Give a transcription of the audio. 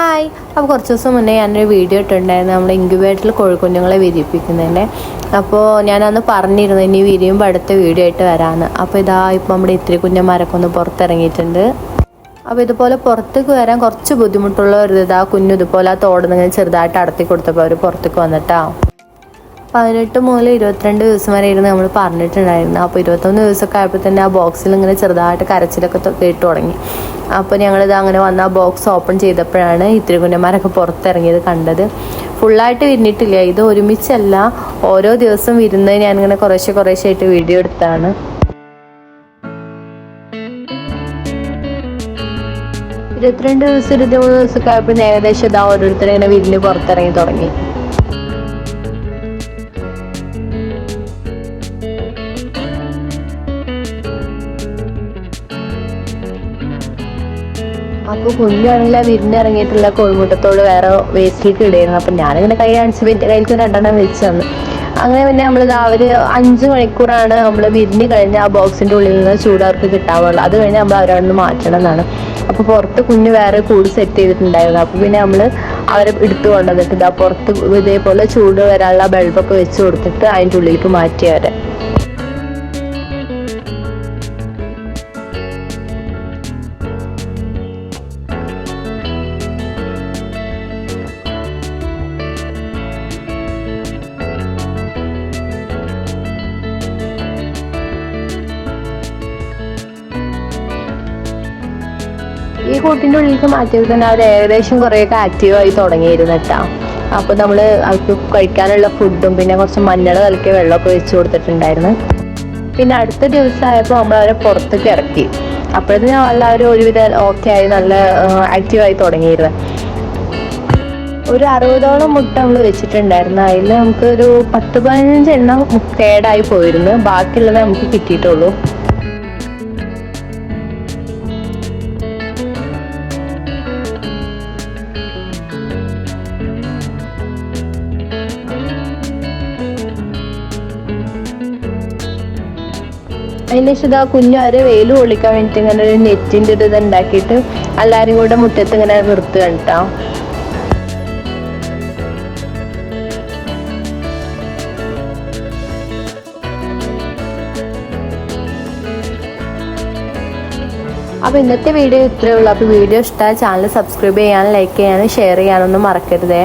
Hi അപ്പോൾ കുറച്ച് ദിവസം മുന്നേ ഞാനൊരു വീഡിയോ ഇട്ടിട്ടുണ്ടായിരുന്നു. നമ്മൾ ഇൻക്യുബേറ്ററിൽ കോഴിക്കുഞ്ഞുങ്ങളെ വിരിയിപ്പിക്കുന്നതിന്റെ അപ്പോൾ ഞാനന്ന് പറഞ്ഞിരുന്നു ഇനി വിരിയുമ്പോൾ അടുത്ത വീഡിയോ ആയിട്ട് വരാമെന്ന് അപ്പോൾ ഇതാ ഇപ്പോൾ നമ്മുടെ ഇത്തിരി കുഞ്ഞന്മാരൊക്കെ ഒന്ന് പുറത്തിറങ്ങിയിട്ടുണ്ട്. അപ്പോൾ ഇതുപോലെ പുറത്തേക്ക് വരാൻ കുറച്ച് ബുദ്ധിമുട്ടുള്ള ഒരു ഇതാ കുഞ്ഞു ഇതുപോലെ ആ തോടുന്നിങ്ങനെ ചെറുതായിട്ട് അടത്തി കൊടുത്തപ്പോൾ അവർ പുറത്തേക്ക് വന്നിട്ടാ. പതിനെട്ട് മുതൽ ഇരുപത്തിരണ്ട് ദിവസം വരെ ഇരുന്ന് നമ്മൾ പറഞ്ഞിട്ടുണ്ടായിരുന്നു അപ്പോൾ ഇരുപത്തൊന്ന് ദിവസമൊക്കെ ആയപ്പോൾ തന്നെ ആ ബോക്സിൽ ഇങ്ങനെ ചെറുതായിട്ട് കരച്ചിലൊക്കെ കേട്ടു തുടങ്ങി. അപ്പോൾ ഞങ്ങളിത് അങ്ങനെ വന്ന് ആ ബോക്സ് ഓപ്പൺ ചെയ്തപ്പോഴാണ് ഇത്തിരി കുഞ്ഞന്മാരൊക്കെ പുറത്തിറങ്ങിയത് കണ്ടത്. ഫുള്ളായിട്ട് വിരിഞ്ഞിട്ടില്ല. ഇത് ഒരുമിച്ചല്ല. ഓരോ ദിവസം വിരുന്ന് ഞാനിങ്ങനെ കുറേശ്ശെ കുറേശ്ശെ ആയിട്ട് വീഡിയോ എടുത്താണ്. ഇരുപത്തിരണ്ട് ദിവസം ഇരുപത്തിമൂന്ന് ദിവസമൊക്കെ ആയപ്പോൾ ഏകദേശം ഇതാ ഓരോരുത്തരും ഇങ്ങനെ വിരിഞ്ഞ് പുറത്തിറങ്ങി തുടങ്ങി. അപ്പോൾ കുഞ്ഞാണെങ്കിൽ ആ വിരിഞ്ഞിറങ്ങിയിട്ടുള്ള കോഴിമുട്ടത്തോട് വേറെ വേസ്റ്റിലേക്ക് ഇടയായിരുന്നു അപ്പം ഞാനിങ്ങനെ കൈ കാണിച്ചപ്പോൾ എന്റെ കയ്യിൽ രണ്ടെണ്ണം വെച്ച് തന്നു അങ്ങനെ പിന്നെ നമ്മൾ അവർ അഞ്ച് മണിക്കൂറാണ് നമ്മൾ വിരിഞ്ഞ് കഴിഞ്ഞ ആ ബോക്സിന്റെ ഉള്ളിൽ നിന്ന് ചൂടാർക്ക് അവർക്ക് കിട്ടാവുള്ളൂ അത് കഴിഞ്ഞ് നമ്മൾ അവരവിടെ നിന്ന് മാറ്റണം എന്നാണ്. അപ്പോൾ പുറത്ത് കുഞ്ഞ് വേറെ കൂട് സെറ്റ് ചെയ്തിട്ടുണ്ടായിരുന്നു. അപ്പോൾ പിന്നെ നമ്മൾ അവരെ എടുത്തു കൊണ്ടുവന്നിട്ട് ഇതാ പുറത്ത് ഇതേപോലെ ചൂട് വരാനുള്ള ബൾബൊക്കെ വെച്ച് കൊടുത്തിട്ട് അതിന്റെ ഉള്ളിലേക്ക് മാറ്റി അവരെ. ഈ കൂട്ടിന്റെ ഉള്ളിലേക്ക് മാറ്റിയപ്പോൾ തന്നെ അവർ ഏകദേശം കുറേയൊക്കെ ആക്റ്റീവായി തുടങ്ങിയിരുന്നു കേട്ടോ. അപ്പോൾ നമ്മൾ അവർക്ക് കഴിക്കാനുള്ള ഫുഡും പിന്നെ കുറച്ച് മഞ്ഞൾ കലക്കിയ വെള്ളമൊക്കെ വെച്ച് കൊടുത്തിട്ടുണ്ടായിരുന്നു. പിന്നെ അടുത്ത ദിവസമായപ്പോൾ നമ്മൾ അവരെ പുറത്തേക്ക് ഇറക്കി. അപ്പോഴത്തേനും എല്ലാവരും ഒരുവിധം ഓക്കെ ആയി നല്ല ആക്റ്റീവായി തുടങ്ങിയിരുന്നു. ഒരു അറുപതോളം മുട്ട നമ്മൾ വെച്ചിട്ടുണ്ടായിരുന്നു. അതിൽ നമുക്ക് ഒരു പത്ത് പതിനഞ്ച് എണ്ണം കേടായി പോയിരുന്നു. ബാക്കിയുള്ളത് നമുക്ക് കിട്ടിയിട്ടുള്ളൂ. അതിന് ശേഷം ആ കുഞ്ഞു അവരെ വെയിൽ കൊള്ളിക്കാൻ വേണ്ടിയിട്ട് ഇങ്ങനെ ഒരു നെറ്റിന്റെ ഒരു ഇത് ഉണ്ടാക്കിയിട്ട് എല്ലാവരും കൂടെ മുറ്റത്ത് ഇങ്ങനെ നിർത്തുക കേട്ടോ. അപ്പോൾ ഇന്നത്തെ വീഡിയോ ഇത്രയേ ഉള്ളൂ. അപ്പോൾ വീഡിയോ ഇഷ്ടമായ ചാനൽ സബ്സ്ക്രൈബ് ചെയ്യാനും ലൈക്ക് ചെയ്യാനും ഷെയർ ചെയ്യാനൊന്നും മറക്കരുതേ.